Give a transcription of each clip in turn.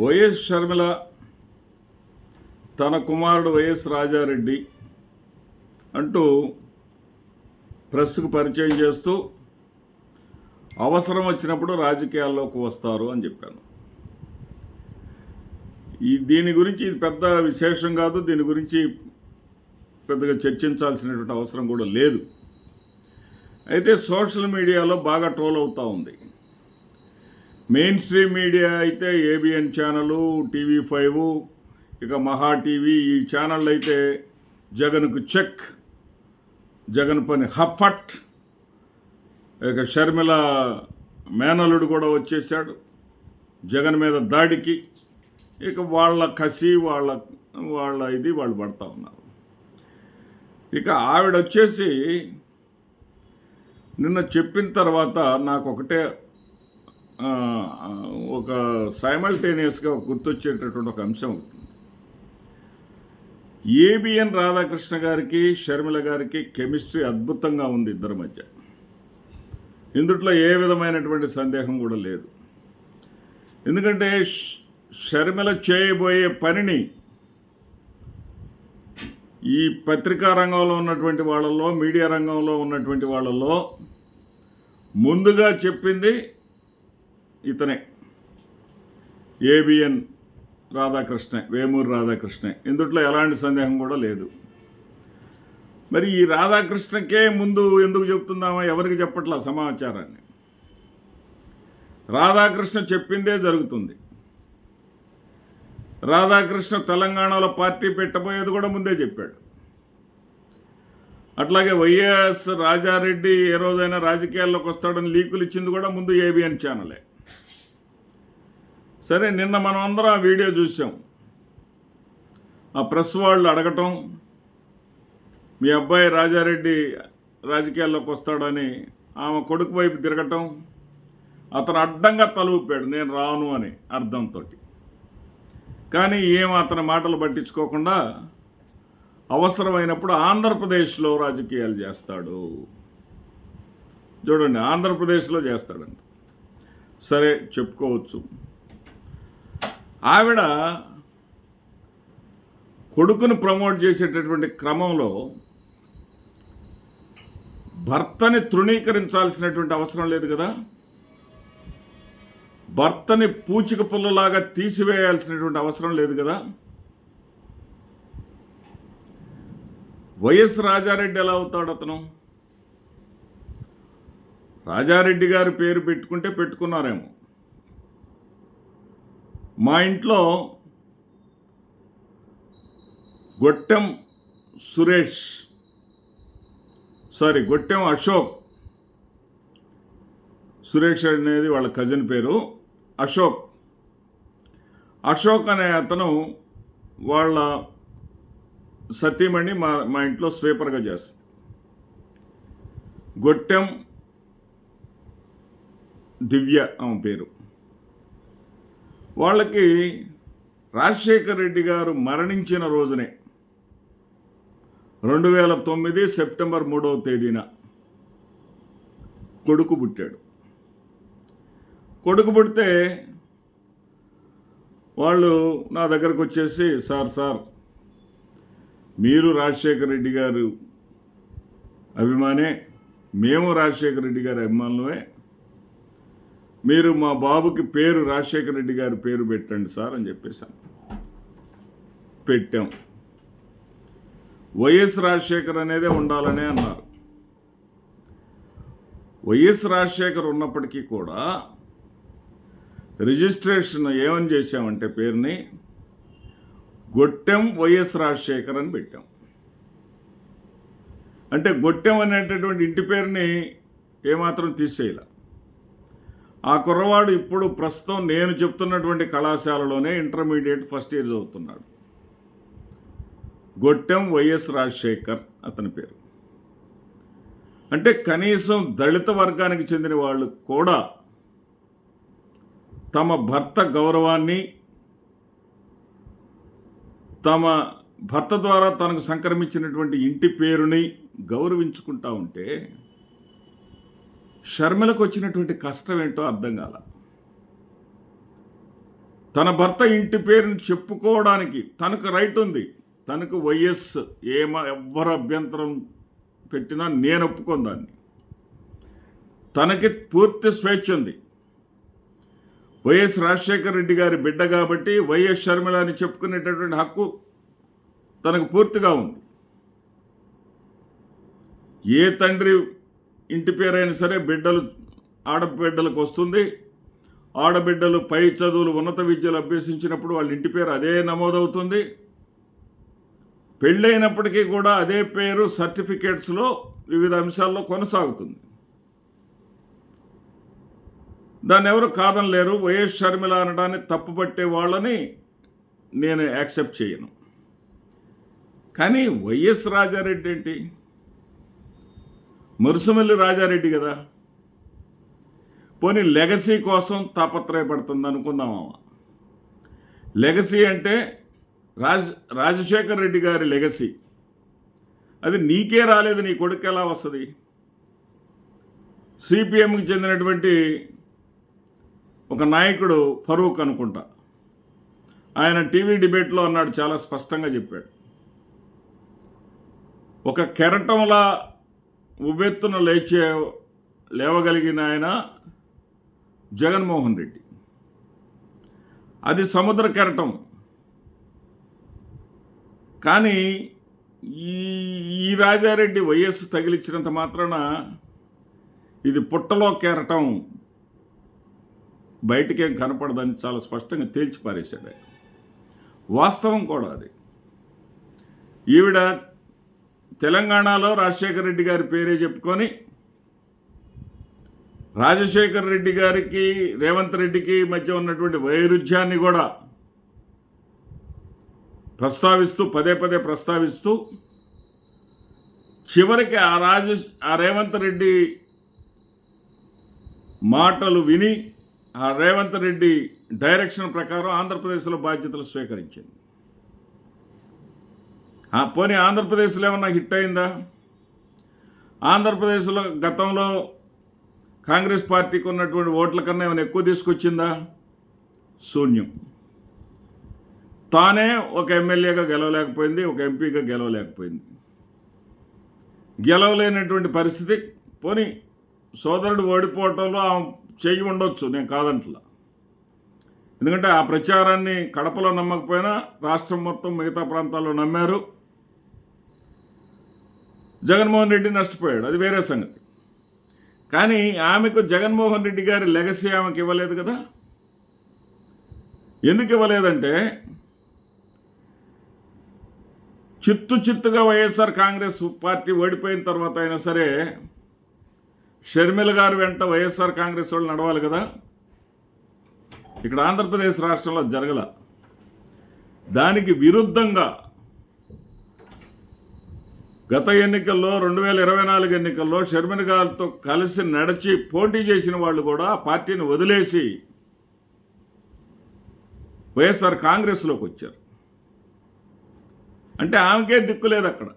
YS Sharmila తన కుమారుడు YS Rajareddy అంటూ ప్రెస్కు పరిచయం చేస్తూ అవసరం వచ్చినప్పుడు రాజకీయాల్లోకి వస్తారు అని చెప్పాను. ఈ దీని గురించి ఇది పెద్ద విశేషం కాదు దీని గురించి పెద్దగా చర్చించాల్సినటువంటి అవసరం కూడా లేదు. అయితే సోషల్ మీడియాలో బాగా ట్రోల్ అవుతూ ఉంది. మెయిన్ స్ట్రీమ్ మీడియా అయితే ఏబిఎన్ ఛానలు టీవీ ఫైవ్ ఇక మహా టీవీ ఈ ఛానళ్ళు అయితే జగన్కు చెక్ జగన్ పని హఫట్. ఇక షర్మిల మేనలుడు కూడా వచ్చేసాడు జగన్ మీద దాడికి. ఇక వాళ్ళ కసి వాళ్ళ వాళ్ళ ఇది వాళ్ళు పడతా ఉన్నారు. ఇక ఆవిడ వచ్చేసి నిన్న చెప్పిన తర్వాత నాకు ఒకటే ఒక సైమల్టేనియస్గా గుర్తొచ్చేటటువంటి ఒక అంశం ఉంటుంది ఏబిఎన్ రాధాకృష్ణ గారికి షర్మిల గారికి కెమిస్ట్రీ అద్భుతంగా ఉంది ఇద్దరి మధ్య. ఇందుట్లో ఏ విధమైనటువంటి సందేహం కూడా లేదు. ఎందుకంటే షర్మిల చేయబోయే పనిని ఈ పత్రికా రంగంలో ఉన్నటువంటి వాళ్ళల్లో మీడియా రంగంలో ఉన్నటువంటి వాళ్ళల్లో ముందుగా చెప్పింది ఇతనే. ఏబిఎన్ రాధాకృష్ణ వేమూరు రాధాకృష్ణ. ఇందుట్లో ఎలాంటి సందేహం కూడా లేదు. మరి ఈ రాధాకృష్ణకే ముందు ఎందుకు చెప్తున్నామో ఎవరికి చెప్పట్లా సమాచారాన్ని? రాధాకృష్ణ చెప్పిందే జరుగుతుంది. రాధాకృష్ణ తెలంగాణలో పార్టీ పెట్టబోయేది కూడా ముందే చెప్పాడు. అట్లాగే వైఎస్ రాజారెడ్డి ఏ రోజైనా రాజకీయాల్లోకి వస్తాడని లీకులు ఇచ్చింది కూడా ముందు ఏబిఎన్ ఛానలే. సరే నిన్న మనం అందరం ఆ వీడియో చూసాం. ఆ ప్రెస్ వాళ్ళు అడగటం మీ అబ్బాయి రాజారెడ్డి రాజకీయాల్లోకి వస్తాడని ఆమె కొడుకు వైపు తిరగటం అతను అడ్డంగా తలూపాడు నేను రాను అని అర్థంతో కానీ ఏం అతని మాటలు పట్టించుకోకుండా అవసరమైనప్పుడు ఆంధ్రప్రదేశ్లో రాజకీయాలు చేస్తాడు. చూడండి ఆంధ్రప్రదేశ్లో చేస్తాడంట సరే చెప్పుకోవచ్చు. ఆవిడ కొడుకును ప్రమోట్ చేసేటటువంటి క్రమంలో భర్తని తృణీకరించాల్సినటువంటి అవసరం లేదు కదా? భర్తని పూచిక పుల్లలాగా తీసివేయాల్సినటువంటి అవసరం లేదు కదా? వైఎస్ రాజారెడ్డి ఎలా అవుతాడు అతను? రాజారెడ్డి గారి పేరు పెట్టుకుంటే పెట్టుకున్నారేమో. మా ఇంట్లో గొట్టెం సురేష్ సారీ గొట్టెం అశోక్ సురేష్ అనేది వాళ్ళ కజిన్ పేరు అశోక్. అశోక్ అనే అతను వాళ్ళ సతీమణి మా మా ఇంట్లో స్వీపర్గా చేస్తుంది. గొట్టెం దివ్య ఆమె పేరు. వాళ్ళకి రాజశేఖర్ రెడ్డి గారు మరణించిన రోజునే రెండు వేల తొమ్మిది సెప్టెంబర్ మూడవ తేదీన కొడుకు పుట్టాడు. కొడుకు పుడితే వాళ్ళు నా దగ్గరకు వచ్చేసి సార్ సార్ మీరు రాజశేఖర రెడ్డి గారు అభిమానే మేము రాజశేఖర రెడ్డి గారి అభిమానులమే మీరు మా బాబుకి పేరు రాజశేఖర రెడ్డి గారి పేరు పెట్టండి సార్ అని చెప్పేశాను పెట్టాం. వైఎస్ రాజశేఖర్ అనేదే ఉండాలనే అన్నారు. వైఎస్ రాజశేఖర్ ఉన్నప్పటికీ కూడా రిజిస్ట్రేషన్ ఏమని చేశామంటే పేరుని గొట్టెం వైఎస్ రాజశేఖర్ అని పెట్టాం. అంటే గొట్టెం అనేటటువంటి ఇంటి పేరుని ఏమాత్రం తీసేయాల. ఆ కుర్రవాడు ఇప్పుడు ప్రస్తుతం నేను చెప్తున్నటువంటి కళాశాలలోనే ఇంటర్మీడియట్ ఫస్ట్ ఇయర్ చదువుతున్నాడు. గొట్టెం వైఎస్ రాజశేఖర్ అతని పేరు. అంటే కనీసం దళిత వర్గానికి చెందిన వాళ్ళు కూడా తమ భర్త గౌరవాన్ని తమ భర్త ద్వారా తనకు సంక్రమించినటువంటి ఇంటి పేరుని గౌరవించుకుంటా ఉంటే షర్మిలకు వచ్చినటువంటి కష్టం ఏంటో అర్థం కాల. తన భర్త ఇంటి పేరుని చెప్పుకోవడానికి తనకు రైట్ ఉంది. తనకు వైఎస్ ఏమ ఎవ్వరు అభ్యంతరం పెట్టినా నేను ఒప్పుకోను దాన్ని. తనకి పూర్తి స్వేచ్ఛ ఉంది. వైఎస్ రాజశేఖర రెడ్డి గారి బిడ్డ కాబట్టి వైఎస్ షర్మిల అని చెప్పుకునేటటువంటి హక్కు తనకు పూర్తిగా ఉంది. ఏ తండ్రి ఇంటి పేరైనా సరే బిడ్డలు ఆడబిడ్డలకు వస్తుంది. ఆడబిడ్డలు పై చదువులు ఉన్నత విద్యలు అభ్యసించినప్పుడు వాళ్ళ ఇంటి పేరు అదే నమోదవుతుంది. పెళ్ళైనప్పటికీ కూడా అదే పేరు సర్టిఫికేట్స్లో వివిధ అంశాల్లో కొనసాగుతుంది. దాన్ని ఎవరు కాదనలేరు. వైఎస్ షర్మిల అనడాన్ని తప్పుపట్టే వాళ్ళని నేను యాక్సెప్ట్ చేయను. కానీ వైఎస్ రాజారెడ్డి ఏంటి? మురుసుమల్లి రాజారెడ్డి కదా. పోనీ లెగసీ కోసం తాపత్రయపడుతుంది అనుకుందాం లెగసీ అంటే రాజ్ రాజశేఖర్ రెడ్డి గారి లెగసీ. అది నీకే రాలేదు నీ కొడుకు ఎలా వస్తుంది? సిపిఎంకి చెందినటువంటి ఒక నాయకుడు ఫరూక్ అనుకుంటా. ఆయన టీవీ డిబేట్లో అన్నాడు చాలా స్పష్టంగా చెప్పాడు. ఒక కెరటంలా ఉవ్వెత్తున లేచే లేవగలిగిన ఆయన జగన్మోహన్ రెడ్డి. అది సముద్ర కెరటం. కానీ ఈ ఈ రాజారెడ్డి వయస్సు తగిలించినంత మాత్రాన ఇది పుట్టలో కెరటం. బయటకేం కనపడదని చాలా స్పష్టంగా తేల్చి పారేశాడు వాస్తవం కూడా అది. ఈవిడ తెలంగాణలో రాజశేఖర రెడ్డి గారి పేరే చెప్పుకొని రాజశేఖర రెడ్డి గారికి రేవంత్ రెడ్డికి మధ్య ఉన్నటువంటి వైరుధ్యాన్ని కూడా ప్రస్తావిస్తూ పదే పదే ప్రస్తావిస్తూ చివరికి ఆ రాజ ఆ రేవంత్ రెడ్డి మాటలు విని ఆ రేవంత్ రెడ్డి డైరెక్షన్ ప్రకారం ఆంధ్రప్రదేశ్లో బాధ్యతలు స్వీకరించింది. పోనీ ఆంధ్రప్రదేశ్లో ఏమన్నా హిట్ అయిందా? ఆంధ్రప్రదేశ్లో గతంలో కాంగ్రెస్ పార్టీకి ఉన్నటువంటి ఓట్ల కన్నా ఏమైనా ఎక్కువ తీసుకొచ్చిందా? శూన్యం. తానే ఒక ఎమ్మెల్యేగా గెలవలేకపోయింది ఒక ఎంపీగా గెలవలేకపోయింది. గెలవలేనటువంటి పరిస్థితి. పోనీ సోదరుడు ఓడిపోవటంలో ఆమె చెయ్యి ఉండొచ్చు నేను కాదంట్లా. ఎందుకంటే ఆ ప్రచారాన్ని కడపలో నమ్మకపోయినా రాష్ట్రం మొత్తం మిగతా ప్రాంతాల్లో నమ్మారు. జగన్మోహన్ రెడ్డి నష్టపోయాడు. అది వేరే సంగతి. కానీ ఆమెకు జగన్మోహన్ రెడ్డి గారి లెగసీ ఆమెకి ఇవ్వలేదు కదా? ఎందుకు ఇవ్వలేదంటే చిత్తు చిత్తుగా వైఎస్ఆర్ కాంగ్రెస్ పార్టీ ఓడిపోయిన తర్వాత అయినా సరే షర్మిల గారు వెంట వైఎస్ఆర్ కాంగ్రెస్ వాళ్ళు నడవాలి కదా? ఇక్కడ ఆంధ్రప్రదేశ్ రాష్ట్రంలో జరగల దానికి విరుద్ధంగా గత ఎన్నికల్లో రెండు వేల ఇరవై నాలుగు ఎన్నికల్లో షర్మిల గారితో కలిసి నడిచి పోటీ చేసిన వాళ్ళు కూడా పార్టీని వదిలేసి వైఎస్ఆర్ కాంగ్రెస్లోకి వచ్చారు. అంటే ఆమెకే దిక్కు లేదు అక్కడ.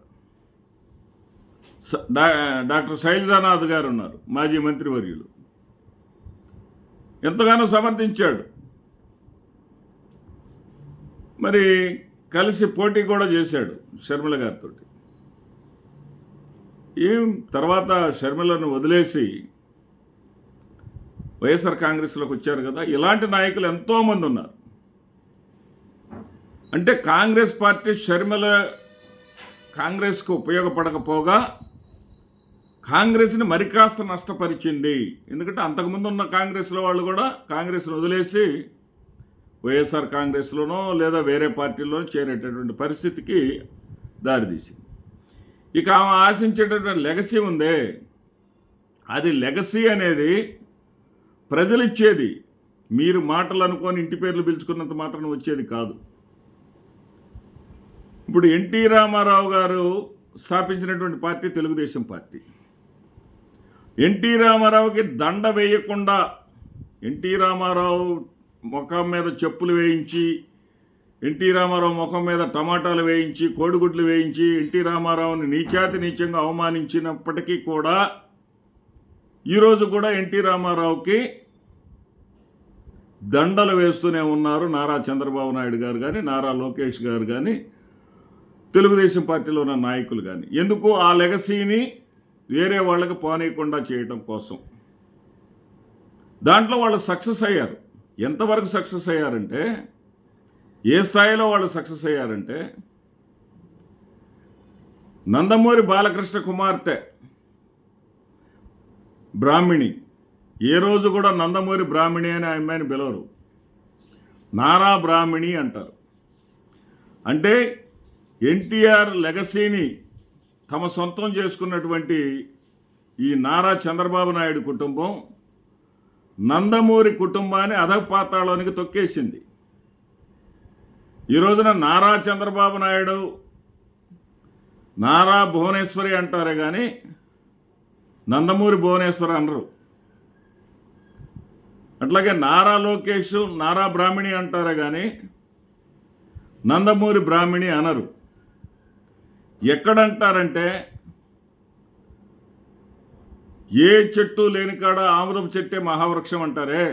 డాక్టర్ శైలజానాథ్ గారు ఉన్నారు మాజీ మంత్రివర్యులు. ఎంతగానో సమర్థించాడు. మరి కలిసి పోటీ కూడా చేశాడు షర్మిల గారితో ఏం తర్వాత షర్మిలను వదిలేసి వైఎస్ఆర్ కాంగ్రెస్లోకి వచ్చారు కదా ఇలాంటి నాయకులు ఎంతోమంది ఉన్నారు. అంటే కాంగ్రెస్ పార్టీ షర్మిల కాంగ్రెస్కు ఉపయోగపడకపోగా కాంగ్రెస్ని మరి కాస్త నష్టపరిచింది. ఎందుకంటే అంతకుముందు ఉన్న కాంగ్రెస్లో వాళ్ళు కూడా కాంగ్రెస్ను వదిలేసి వైఎస్ఆర్ కాంగ్రెస్లోనో లేదా వేరే పార్టీలోనో చేరేటటువంటి పరిస్థితికి దారితీసింది. ఇక ఆమె ఆశించేటటువంటి లెగసీ ఉందే. అది లెగసీ అనేది ప్రజలు ఇచ్చేది మీరు మాటలు అనుకొని ఇంటి పేర్లు పిలుచుకున్నంత మాత్రం వచ్చేది కాదు. ఇప్పుడు ఎన్టీ రామారావు గారు స్థాపించినటువంటి పార్టీ తెలుగుదేశం పార్టీ. ఎన్టీ రామారావుకి దండ వేయకుండా ఎన్టీ రామారావు ముఖం మీద చెప్పులు వేయించి ఎన్టీ రామారావు ముఖం మీద టమాటాలు వేయించి కోడిగుడ్లు వేయించి ఎన్టీ రామారావుని నీచాతి నీచంగా అవమానించినప్పటికీ కూడా ఈరోజు కూడా ఎన్టీ రామారావుకి దండలు వేస్తూనే ఉన్నారు నారా చంద్రబాబు నాయుడు గారు కానీ నారా లోకేష్ గారు కానీ తెలుగుదేశం పార్టీలో ఉన్న నాయకులు కానీ ఎందుకు? ఆ లెగసీని వేరే వాళ్ళకి పోనీయకుండా చేయటం కోసం. దాంట్లో వాళ్ళు సక్సెస్ అయ్యారు. ఎంతవరకు సక్సెస్ అయ్యారంటే ఏ స్థాయిలో వాళ్ళు సక్సెస్ అయ్యారంటే నందమూరి బాలకృష్ణ కుమార్తె బ్రాహ్మిణి. ఏ రోజు కూడా నందమూరి బ్రాహ్మిణి అనే ఆ అమ్మాయిని పిలవరు. నారా బ్రాహ్మిణి అంటారు. అంటే ఎన్టీఆర్ లెగసీని తమ సొంతం చేసుకున్నటువంటి ఈ నారా చంద్రబాబు నాయుడు కుటుంబం నందమూరి కుటుంబాన్ని అధపాతాళానికి తొక్కేసింది. ఈ రోజున నారా చంద్రబాబు నాయుడు నారా భువనేశ్వరి అంటారే కానీ నందమూరి భువనేశ్వరి అనరు. అట్లాగే నారా లోకేష్ నారా బ్రాహ్మిణి అంటారే కానీ నందమూరి బ్రాహ్మిణి అనరు. ఎక్కడంటారంటే ఏ చెట్టు లేని కాడ ఆముదం చెట్టే మహావృక్షం అంటారే.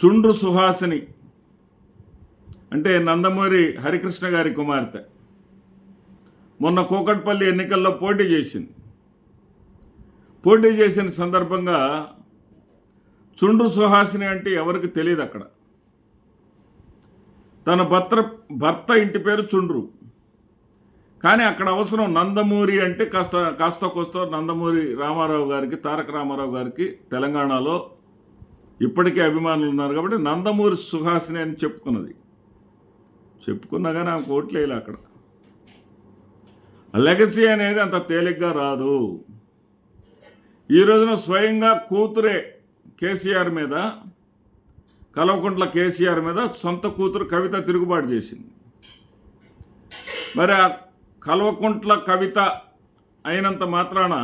చుండ్రు సుహాసిని అంటే నందమూరి హరికృష్ణ గారి కుమార్తె. మొన్న కూకట్పల్లి ఎన్నికల్లో పోటీ చేసింది. పోటీ చేసిన సందర్భంగా చుండ్రు సుహాసిని అంటే ఎవరికి తెలియదు అక్కడ. తన భర్త భర్త ఇంటి పేరు చుండ్రు. కానీ అక్కడ అవసరం నందమూరి అంటే కాస్త కాస్త కోస్త నందమూరి రామారావు గారికి తారక రామారావు గారికి తెలంగాణలో ఇప్పటికే అభిమానులు ఉన్నారు కాబట్టి నందమూరి సుహాసిని అని చెప్పుకున్నది. చెప్పుకున్నా కానీ ఆమె ఓట్లేలే అక్కడ. లెగసీ అనేది అంత తేలిగ్గా రాదు. ఈ రోజున స్వయంగా కూతురే కేసీఆర్ మీద కల్వకుంట్ల కేసీఆర్ మీద సొంత కూతురు కవిత తిరుగుబాటు చేసింది. మరి ఆ కల్వకుంట్ల కవిత అయినంత మాత్రాన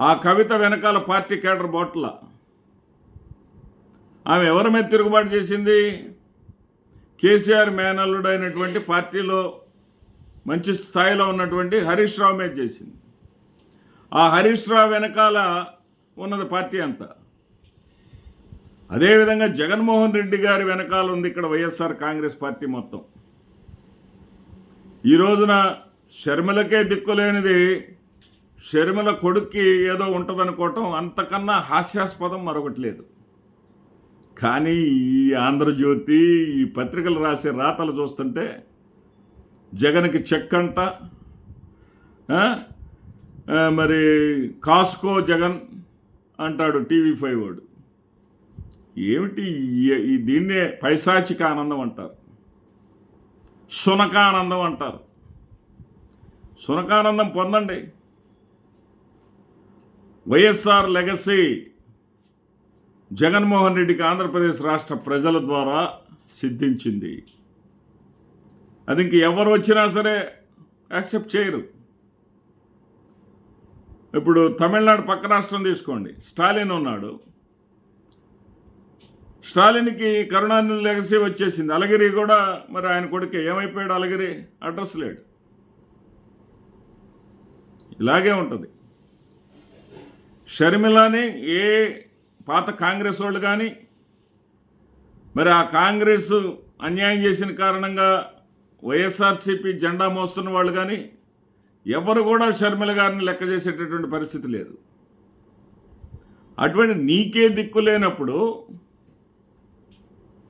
ఆ కవిత వెనకాల పార్టీ కేడర్ బోట్ల. ఆమె ఎవరి మీద తిరుగుబాటు చేసింది? కేసీఆర్ మేనల్లుడైనటువంటి పార్టీలో మంచి స్థాయిలో ఉన్నటువంటి హరీష్ రావు మీద చేసింది. ఆ హరీష్ రావు వెనకాల ఉన్నది పార్టీ అంతా. అదేవిధంగా జగన్మోహన్ రెడ్డి గారి వెనకాల ఉంది ఇక్కడ వైఎస్ఆర్ కాంగ్రెస్ పార్టీ మొత్తం. ఈ రోజున షర్మిలకే దిక్కులేనిది షర్మిల కొడుక్కి ఏదో ఉంటుందనుకోవటం అంతకన్నా హాస్యాస్పదం మరొకటి లేదు. కానీ ఈ ఆంధ్రజ్యోతి ఈ పత్రికలు రాసే రాతలు చూస్తుంటే జగన్కి చెక్ అంట. మరి కాస్కో జగన్ అంటాడు టీవీ ఫైవ్ వాడు. ఏమిటి ఈ దీన్నే పైశాచిక ఆనందం అంటారు. సునకానందం అంటారు. సునకానందం పొందండి. వైఎస్ఆర్ లెగసీ జగన్మోహన్ రెడ్డికి ఆంధ్రప్రదేశ్ రాష్ట్ర ప్రజల ద్వారా సిద్ధించింది. అది ఇంక ఎవరు వచ్చినా సరే యాక్సెప్ట్ చేయరు. ఇప్పుడు తమిళనాడు పక్క రాష్ట్రం తీసుకోండి. స్టాలిన్ ఉన్నాడు. స్టాలిన్కి కరుణానిధి లెగసీ వచ్చేసింది. అలగిరి కూడా మరి ఆయన కొడుకే. ఏమైపోయాడు అలగిరి? అడ్రస్ లేడు. ఇలాగే ఉంటుంది. షర్మిలాని ఏ పాత కాంగ్రెస్ వాళ్ళు కానీ మరి ఆ కాంగ్రెస్ అన్యాయం చేసిన కారణంగా వైఎస్ఆర్సీపీ జెండా మోస్తున్న వాళ్ళు కానీ ఎవరు కూడా షర్మిల గారిని లెక్క చేసేటటువంటి పరిస్థితి లేదు. అటువంటి నీకే దిక్కు లేనప్పుడు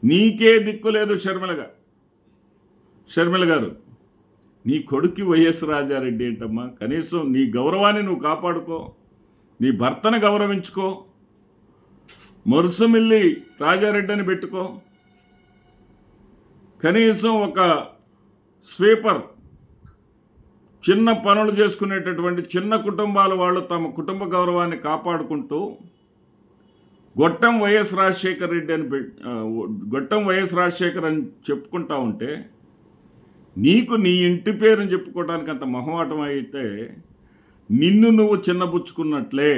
నీకే దిక్కు లేదు షర్మిలగా షర్మిల గారు. నీ కొడుక్కి వైఎస్ రాజారెడ్డి ఏంటమ్మా? కనీసం నీ గౌరవాన్ని నువ్వు కాపాడుకో నీ భర్తను గౌరవించుకో మరుసమిల్లి రాజారెడ్డి అని పెట్టుకో. కనీసం ఒక స్వీపర్ చిన్న పనులు చేసుకునేటటువంటి చిన్న కుటుంబాల వాళ్ళు తమ కుటుంబ గౌరవాన్ని కాపాడుకుంటూ గొట్టం వైఎస్ రాజశేఖర్ రెడ్డి అని గొట్టం వైఎస్ రాజశేఖర్ అని చెప్పుకుంటా ఉంటే నీకు నీ ఇంటి పేరుని చెప్పుకోవడానికి అంత మొహమాటం అయితే నిన్ను నువ్వు చిన్నబుచ్చుకున్నట్లే.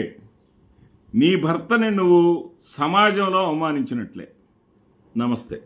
నీ భర్తని నువ్వు సమాజంలో అవమానించినట్లే. నమస్తే.